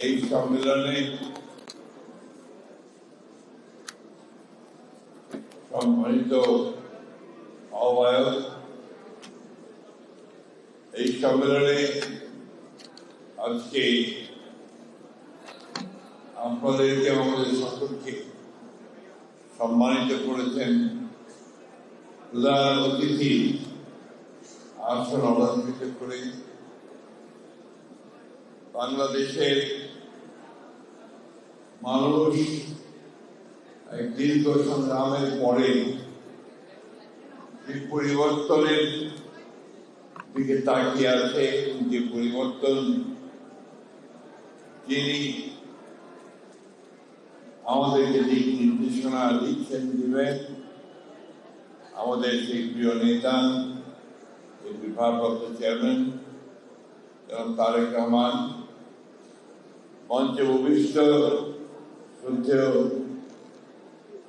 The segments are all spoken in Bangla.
এই সম্মেলনে সম্মানিত আহ্বায়ক, এই সম্মেলনে আজকে আপনাদেরকে আমাদের সকলকে সম্মানিত করেছেন প্রধান অতিথি আসন অলঙ্কৃত করে বাংলাদেশের মানুষ দীর্ঘ সংগ্রামের পরে পরিবর্তনের দিকে তাকিয়ে আছে যে পরিবর্তন যিনি আমাদেরকে দিক নির্দেশনা দিচ্ছেন, দিবেন, আমাদের সেই প্রিয় নেতা বিভাগপ্রাপ্ত চেয়ারম্যান এবং তারেক রহমান, মঞ্চে ভূমিষ্ঠ শ্রদ্ধেয়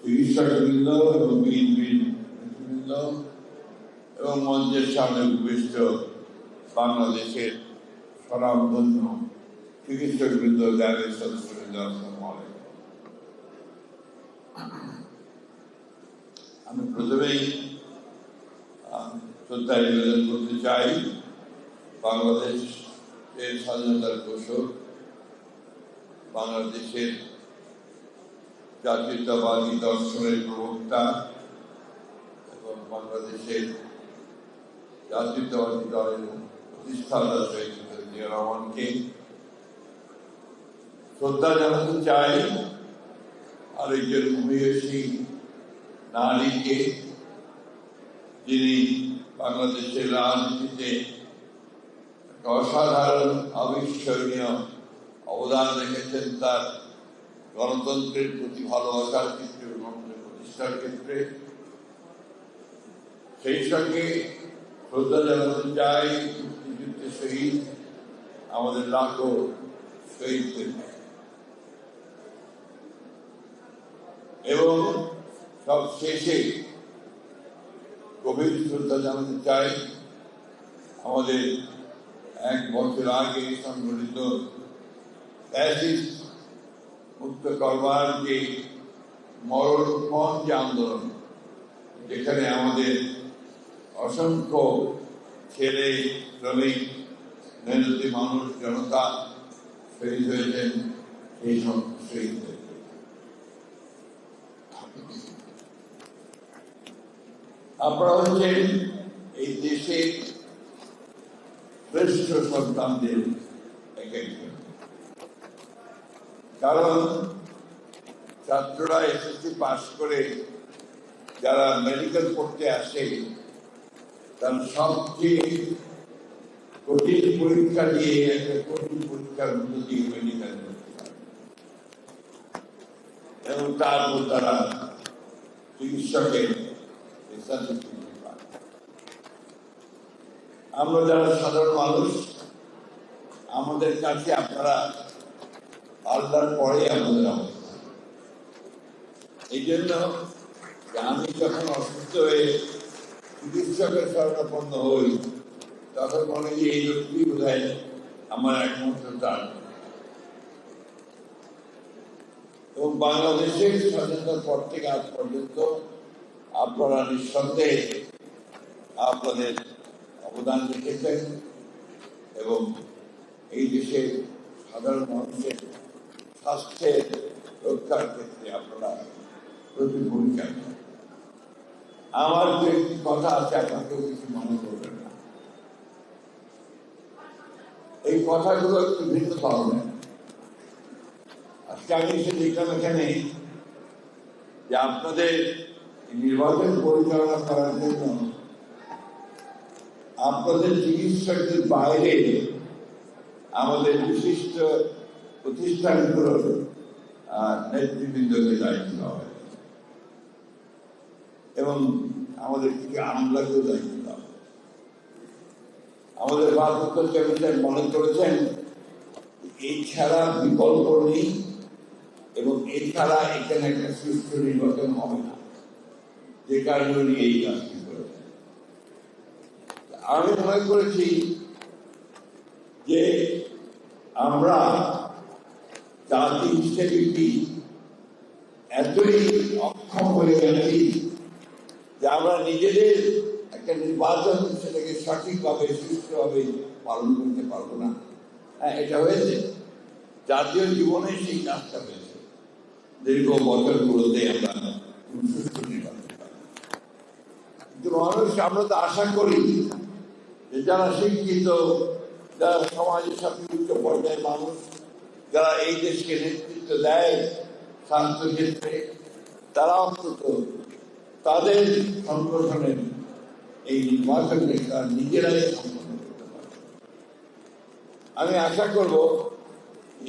চিকিৎসকবৃন্দ এবং বিএনপির নেতৃবৃন্দ এবং মঞ্চের সামনে ভূমিষ্ঠ বাংলাদেশের স্বনামধন্য চিকিৎসকবৃন্দ ল্যাবের সদস্যবৃন্দ আমি প্রথমেই শ্রদ্ধা নিবেদন করতে চাই বাংলাদেশের স্বাধীনতার ঘোষক বাংলাদেশের জাতীয়তাবাদী দর্শনের প্রবক্তা এবং বাংলাদেশের জাতীয়তাবাদী দলের প্রতিষ্ঠাতা শহীদ রহমানকে শ্রদ্ধা জানাতে চাই আর একজন ভূমিহসী নারীকে, যিনি বাংলাদেশের রাজনীতিতে অসাধারণ অবিস্মরণীয় অবদান রেখেছেন তার গণতন্ত্রের প্রতি ভালোবাসার ক্ষেত্রে এবং প্রতিষ্ঠার ক্ষেত্রে, সেই সঙ্গে শ্রদ্ধা জানাতে চাই মুক্তিযুদ্ধে শহীদ, আমাদের লাখো শহীদদের এবং সব শেষে গভীর শ্রদ্ধা জানাতে চাই আমাদের এক বছর আগে সংগঠিত ফ্যাসিস্ট মুক্ত করবার যে মরণপণ যে আন্দোলন, যেখানে আমাদের অসংখ্য ছেলে, শ্রমিক, মেহনতি মানুষ, জনতা শহীদ হয়েছেন, সেই সব শহীদদের আপনারা হচ্ছেন এই দেশের শ্রেষ্ঠ সন্তানদের এক একজন কারণ ছাত্ররা এসএসসি পাশ করে যারা মেডিকেল পড়তে আসে, তার সবচেয়ে কঠিন পরীক্ষা দিয়ে একটা কঠিন পরীক্ষার মধ্য মেডিকেল এবং তারপর তারা চিকিৎসকের আমরা যারা সাধারণ মানুষ, আমাদের কাছে আপনারা আল্লাহর পরে আমাদের অবস্থা। এই জন্য আমি যখন অসুস্থ হয়ে চিকিৎসকের শরণাপন্ন হই, তখন মনে হয় এই লোকটি বোধ আমার একমাত্র তার এবং বাংলাদেশের স্বাধীনতার পর থেকে আজ পর্যন্ত আপনারা নিঃসন্দেহে আপনাদের অবদান রেখেছেন এবং এই দেশের সাধারণ মানুষের স্বাস্থ্যের রক্ষার ক্ষেত্রে আপনারা প্রতি ভূমিকা। আমার যে কথা আছে, আপনাকেও কিছু মনে করবেন না এই কথাগুলো একটু ভিন্ন ধরনের আজকে আমি এসে দেখলাম এখানে যে আপনাদের নির্বাচন পরিচালনা করার জন্য আপনাদের চিকিৎসকদের বাইরে আমাদের বিশিষ্ট প্রতিষ্ঠানগুলোর নেতৃবৃন্দকে দায়িত্ব দেওয়া হয় এবং আমাদের থেকে আমলাকেও দায়িত্ব দেওয়া আমাদের ভারপ্রাপ্ত চেয়ারম্যান মনে করেছেন এছাড়া বিকল্প নেই এবং এছাড়া এখানে একটা সুষ্ঠু নির্বাচন হবে না। যে কারণে এই কাজটি করেছেন। আমি মনে করেছি যে আমরা জাতি হিসেবে এতই অক্ষম হয়ে গেছি যে আমরা নিজেদের একটা নির্বাচন সেটাকে সঠিকভাবে, সুষ্ঠুভাবে পালন করতে পারব না? হ্যাঁ এটা হয়েছে। জাতীয় জীবনে সেই কাজটা হয়েছে। দীর্ঘ বছরগুলোতে আমরা সুষ্ঠু নির্বাচন মানুষ, আমরা তো আশা করি যে যারা শিক্ষিত, যারা সমাজের সাথে উচ্চ পর্যায়ের মানুষ যারা এই দেশকে নেতৃত্ব দেয় ক্ষেত্রে, তারা অন্তত তাদের সংগঠনের এই নির্বাচনকে তারা নিজেরাই আমি আশা করব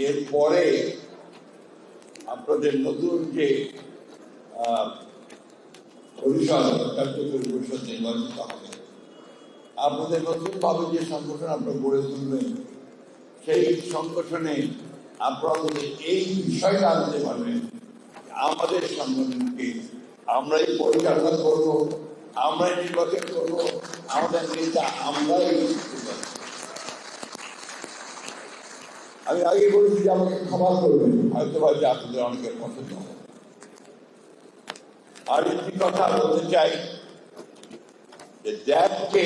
এর পরে আপনাদের নতুন যে পরিষদ কার্যকরী পরিষদ নির্বাচিত হবে, আপনাদের নতুন ভাবে যে সংগঠন আপনারা গড়ে তুলবেন, সেই সংগঠনে আপনারা এই বিষয়টা আনতে পারবেন আমাদের আমরাই পরিচালনা করব আমরাই নির্বাচন করব, আমাদের নেতা আমরাই আমি আগে বলেছি যে আমাকে ক্ষমা করবেন, হয়তো যে আপনাদের অনেকের পছন্দ হবে আর একটি কথা বলতে চাই যে জ্যাবকে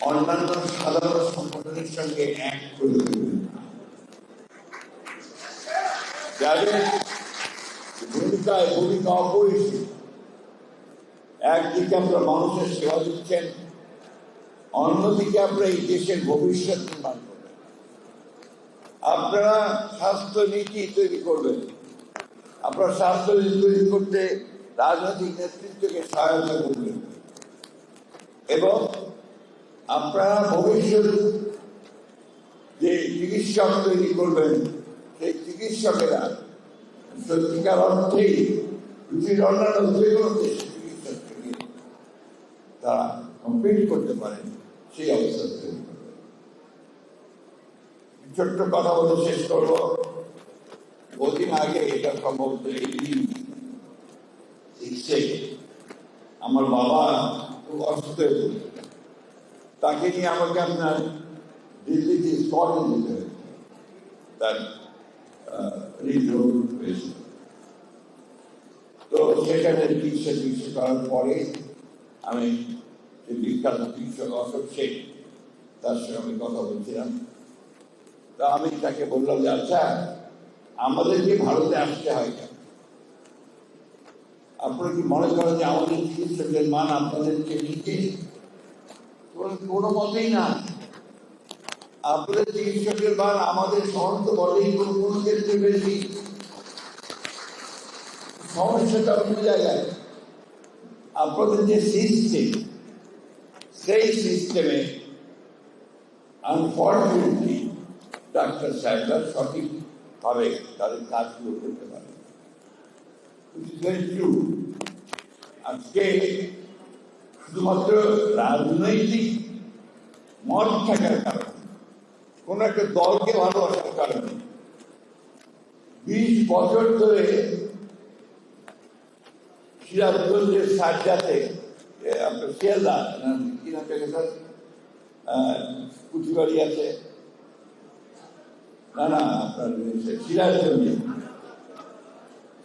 অন্যান্য সাধারণ সংগঠনের সঙ্গে এক করে দেবেন। যাদের ভূমিকায় ভূমিকা অপরিসীম, একদিকে আপনারা মানুষের সেবা দিচ্ছেন, অন্যদিকে আপনারা এই দেশের ভবিষ্যৎ নির্মাণ করবেন আপনারা স্বাস্থ্য নীতি তৈরি করবেন। আপনারা স্বাস্থ্য নীতি তৈরি করতে রাজনৈতিক নেতৃত্বকে সহায়তা করবেন। এবং আপনারা ভবিষ্যৎ যে চিকিৎসক তৈরি করবেন চিকিৎসকেরা সত্যিকার অর্থেই পৃথিবীর অন্যান্য যে কোনো দেশের চিকিৎসক থেকে তারা কমপ্লিট করতে পারেন, সেই অবস্থা তৈরি করবেন ছোট্ট কথা বলে শেষ করব। বহুদিন আগে এটা সম্ভবত সিক্সে আমার বাবা খুব অসুস্থ হয়ে তাকে নিয়ে আমাকে আপনার দিল্লিতে স্কটে যেতে হয়েছে। তার হৃদরোগ হয়েছিল তো সেখানে চিকিৎসা চিকিৎসা করার পরে আমি বিখ্যাত চিকিৎসক অশোক শেখ, তার সঙ্গে আমি কথা বলছিলাম। আমি তাকে বললাম যে আচ্ছা আমাদেরকে ভারতে আসতে হয় কেন? আপনারা কি মনে করেন যে আমাদের চিকিৎসকের মান আপনাদের চেয়ে নিচে? কোনো মতেই না। আপনাদের চিকিৎসকের মান আমাদের সমস্ত বলেই কোনো কোনো ক্ষেত্রে বেশি। সমস্যাটা অন্য জায়গায়। আপনাদের যে সিস্টেম সেই সিস্টেমে আনফর্চুনেটলি ডাক্তার সাহেবরা সঠিক সঠিকভাবে তাদের কাজগুলো করতে পারে আজকে শুধুমাত্র রাজনৈতিক মত থাকার কারণে কোন একটা দলকে ভালোবাসার কারণে। বিশ বছর ধরে সিরাজগঞ্জের সারজাতে আপনার শিয়ালদা আছে। না না, আপনার সিরাজগঞ্জে।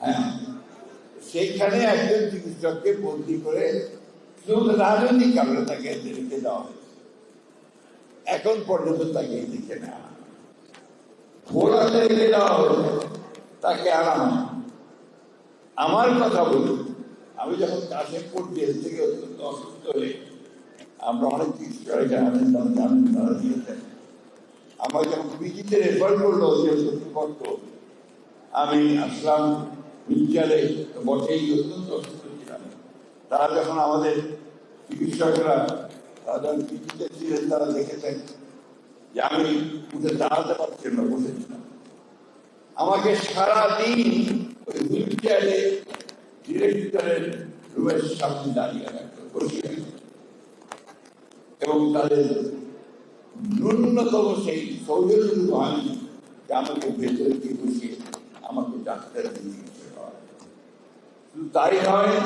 হ্যাঁ সেইখানে একজন চিকিৎসককে বন্দি করে শুধু রাজনৈতিক কারণে তাকে রেখে দেওয়া হয়েছে। এখন পর্যন্ত তাকে লিখে না। হয়েছে তাকে আনা আমার কথা বলি, আমি যখন কাশিমপুর জেল থেকে অত্যন্ত অসুস্থ হয়ে আমরা অনেক চিকিৎসক জানেন তারা জানেন তারা দিয়েছেন আমার যখন পিজিতে রেফার করল যে কর্তৃপক্ষ আমি আসলাম হুইলচেয়ারে বটেই, অত্যন্ত অসুস্থ ছিলাম। তারা যখন আমাদের চিকিৎসকরা পিজিতে তারা দেখেছেন যে আমি উঠে দাঁড়াতে পারছি না আমাকে ওই ডিরেক্টরের রুমের সামনে দাঁড়িয়ে রাখতো এবং তাদের ন্যূনতম সেই সৌজন্যটুকু হয়নি যে আমাকে ভেতরে দিয়ে বসিয়ে আমাকে করা শুধু তাই নয়,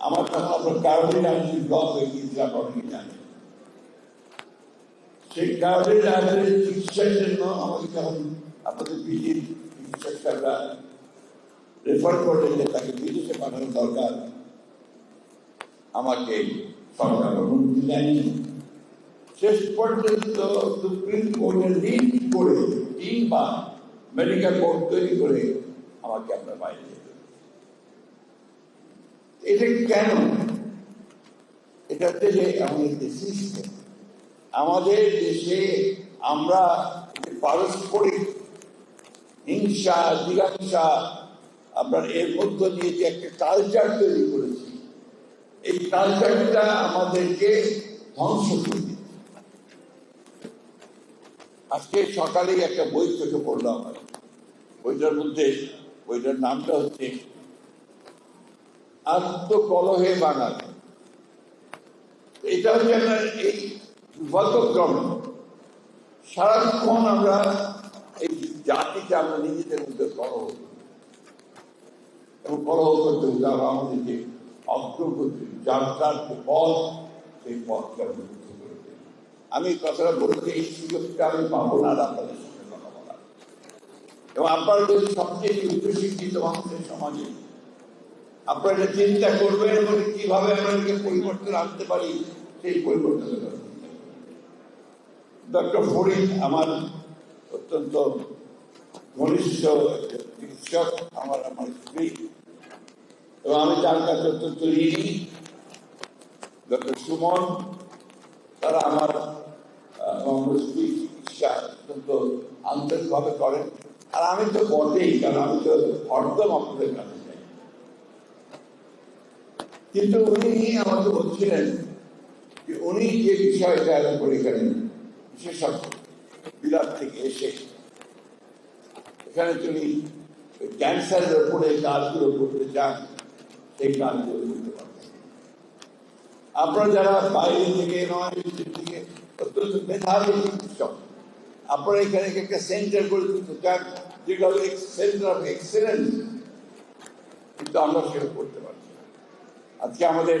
আমার কথা আপনার কারণে আমি ব্লক হয়ে গিয়েছিল আপনারা অনেকে জানেন। সেই জন্য আমাকে যখন করলেন যে তাকে বিদেশে দরকার। আমাকে সরকার অনুমতি দেয়নি। শেষ পর্যন্ত সুপ্রিম করে তিনবার মেডিকেল বোর্ড তৈরি করে আমাকে আপনার বাইরে এটা কেন? এটা হচ্ছে যে আমাদের সিস্টেম আমাদের দেশে আমরা পারস্পরিক হিংসা, জিজ্ঞাসা, আপনার এর মধ্য দিয়ে যে একটা কালচার তৈরি করেছি, এই কালচারটা আমাদেরকে ধ্বংস করে আজকে সকালেই একটা বই চোখে পড়ল আমার বইটার মধ্যে, বইটার নামটা হচ্ছে আত্মকলহে বাঙালি। এটা হচ্ছে এই গতক্রম সারাক্ষণ আমরা এই জাতিকে আমরা নিজেদের মধ্যে কলহ এবং কলহ করতে হলে আমরা আমাদের যে অগ্রগতি যাত্রার যে পথ, সেই পথকে আমরা মুক্ত করে। আমি কথাটা বলতে এই সুযোগটা আমি পাবো না আপনাদের সঙ্গে কথা এবং আপনারা যদি সবচেয়ে উচ্চশিক্ষিত মানুষের সমাজে আপনারা চিন্তা করবেন এবং কীভাবে আমরা পরিবর্তন আনতে পারি, সেই পরিবর্তন ডক্টর ফরিদ আমার অত্যন্ত ঘনিষ্ঠ চিকিৎসক, আমার আমার স্ত্রী, এবং আমি তার কাছে অত্যন্ত ঋণী। ডক্টর সুমন, তারা আমার স্ত্রী চিকিৎসা অত্যন্ত আন্তরিকভাবে করেন। আর আমি তো বটেই, কারণ আমি তো হরদম আপনাদের কাছে যাই। কিন্তু উনি আমাকে বলছিলেন যে উনি যে বিষয়টা উপর এখানে বিশেষজ্ঞ, বিলাত থেকে এসে। এখানে তুমি ক্যান্সারের উপরে কাজগুলো করতে চান, সেই কাজগুলো করতে পারবেন। আপনারা যারা বাইরে থেকে নয় থেকে অত্যন্ত মেধাবী চিকিৎসক, আপনারা এখানে একটা সেন্টার করে দিতে চান যেটা হলো সেন্টার অফ এক্সেলেন্স, কিন্তু আমরা সেটা করতে পারছি আজকে আমাদের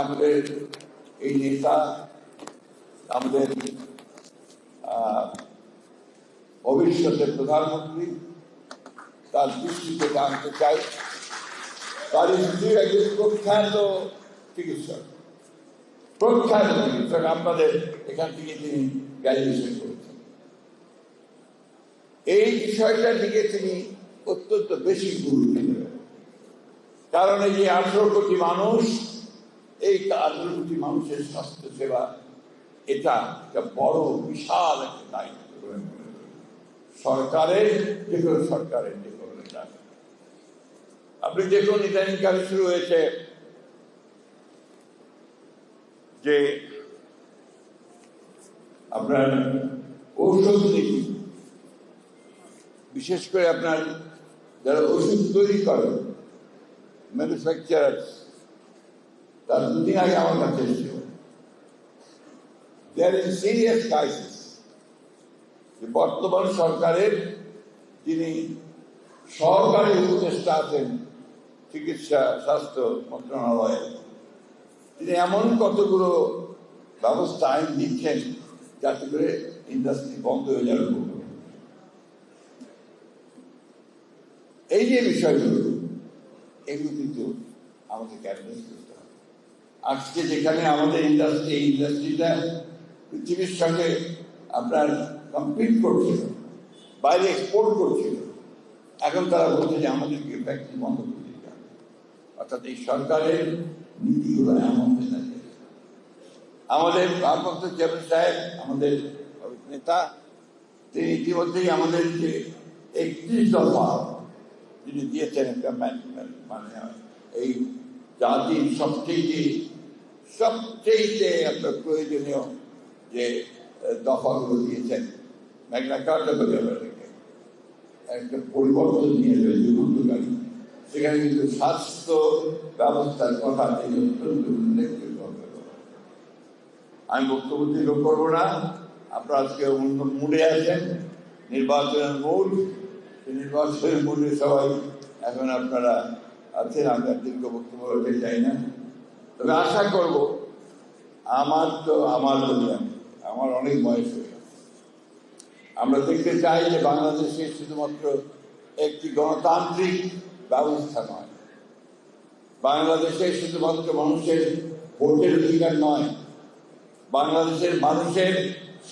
আমাদের এই নেতা, আমাদের ভবিষ্যতের প্রধানমন্ত্রী, তার দৃষ্টিতে জানতে চাই তার স্ত্রী একজন প্রখ্যাত চিকিৎসক। প্রখ্যাত চিকিৎসক, আপনাদের এখান থেকে তিনি গ্র্যাজুয়েশন করেছেন। এই বিষয়টার দিকে তিনি অত্যন্ত বেশি গুরুত্ব কারণ এই যে আঠারো কোটি মানুষ এই কোটি মানুষের স্বাস্থ্য সেবা, এটা একটা বড়, বিশাল একটা দায়িত্ব। সরকারের যে কোনো সরকারের যে কোনো নেতা আপনি দেখুন, ইদানিংকালে শুরু হয়েছে যে আপনার ঔষধ নীতি বিশেষ করে আপনার যারা ওষুধ তৈরি করেন ম্যানুফ্যাকচারার তার দুদিন আগে আমার কাছে এসেছিল। দেয়ার ইজ সিরিয়াস ক্রাইসিস বর্তমান সরকারের যিনি সরকারি উপদেষ্টা আছেন, চিকিৎসা, স্বাস্থ্য মন্ত্রণালয়ে, তিনি এমন কতগুলো ব্যবস্থা, আইন দিচ্ছেন যাতে করে ইন্ডাস্ট্রি বন্ধ হয়ে যাবে। এই যে বিষয়গুলো, এগুলো কিন্তু আমাদের ক্যাবিনেট আজকে যেখানে আমাদের ইন্ডাস্ট্রি এই ইন্ডাস্ট্রিটা পৃথিবীর সঙ্গে আপনার কমপ্লিট করছিল, বাইরে এক্সপোর্ট করছিল। এখন তারা বলছে যে আমাদেরকে ফ্যাক্টরি বন্ধ করে দিতে হবে। অর্থাৎ এই সরকারের নীতিগুলো এমন হয়ে আমাদের ভারপ্রাপ্ত চেয়ারম্যান সাহেব, আমাদের নেতা তিনি ইতিমধ্যেই আমাদের যে একত্রিশ দফা যিনি দিয়েছেন একটা মানে এই জাতির সবচেয়ে সবচেয়ে আপনার প্রয়োজনীয় যে দফাগুলো দিয়েছেন ম্যাগনা কার্টা একটা পরিবর্তন নিয়ে এলো যুগান্তকারী সেখানে কিন্তু স্বাস্থ্য ব্যবস্থার কথা তিনি অত্যন্ত উল্লেখযোগ্য আমি বক্তব্য দীর্ঘ করব না আপনারা আজকে অন্য মুডে আছেন, নির্বাচনের মূল নির্বাচনের মূলে সবাই এখন আপনারা আছেন আমি আর দীর্ঘ বক্তব্য চাই না। তবে আশা করব আমার তো, আমার আমি আমার অনেক বয়স হয়ে গেছে। আমরা দেখতে চাই যে বাংলাদেশে শুধুমাত্র একটি গণতান্ত্রিক ব্যবস্থা নয়। বাংলাদেশে শুধুমাত্র মানুষের ভোটের অধিকার নয়, বাংলাদেশের মানুষের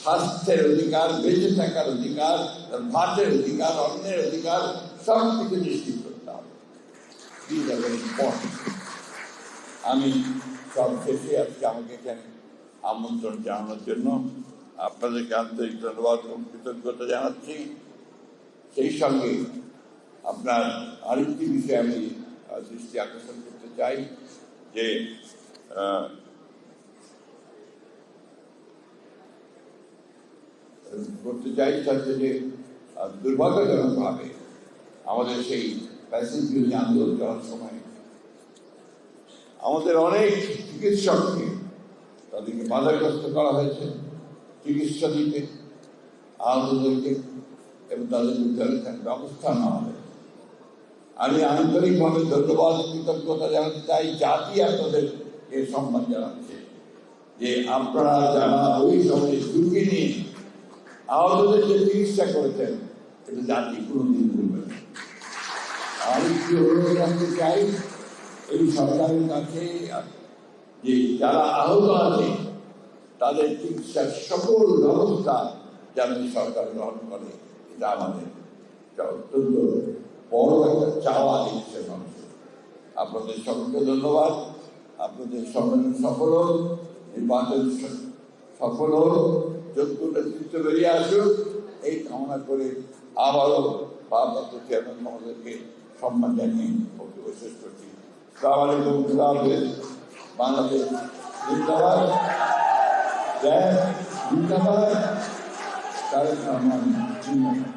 স্বাস্থ্যের অধিকার, বেঁচে থাকার অধিকার তার ভাতের অধিকার অন্যের অধিকার সব কিছু নিশ্চিত করতে হবে। আমি সব শেষে আজকে আমাকে এখানে আমন্ত্রণ জানানোর জন্য আপনাদেরকে আন্তরিক ধন্যবাদ এবং কৃতজ্ঞতা জানাচ্ছি। সেই সঙ্গে আপনার আরেকটি বিষয়ে আমি দৃষ্টি আকর্ষণ করতে চাই যে করতে চাই তাতে যে দুর্ভাগ্যজনকভাবে আমাদের সেই প্যাসেজ বিরোধী আন্দোলন চলার সময় আমাদের অনেক চিকিৎসককে তাদেরকে বাধাগ্রস্ত করা হয়েছে চিকিৎসা দিতে আহতদেরকে এবং তাদের বিরুদ্ধে ব্যবস্থা নেওয়া হয়েছে। আমি আন্তরিকভাবে ধন্যবাদ, কৃতজ্ঞতা জানাতে চাই জাতি আপনাদেরকে সম্মান জানাচ্ছে যে আপনারা যারা ওই সময় ঝুঁকি নিয়ে আহতদের যে চিকিৎসা করেছেন, এটা জাতি কোনোদিন ভুলবে না। আমি কি অনুরোধ রাখতে চাই? এই সরকারের কাছে যে যারা আহত আছে, তাদের চিকিৎসার সকল ব্যবস্থা যেন সরকার গ্রহণ করে, এটা আমাদের অত্যন্ত বড় একটা চাওয়া দিচ্ছে মানুষের। আপনাদের সকলকে ধন্যবাদ। আপনাদের সম্মেলন সফল হোক, নির্বাচন সফল হোক, যোগ্য নেতৃত্ব বেরিয়ে আসুক, এই কামনা করে আবারও ভারপ্রাপ্ত চেয়ারম্যান মহোদয়কে সম্মান জানিয়ে শেষ করছি। সালাম আলাইকুম খুদা হাফেজ বাংলাদেশ জিন্দাবাদ জয় জিন্দাবাদ তারেক রহমান জিন্দাবাদ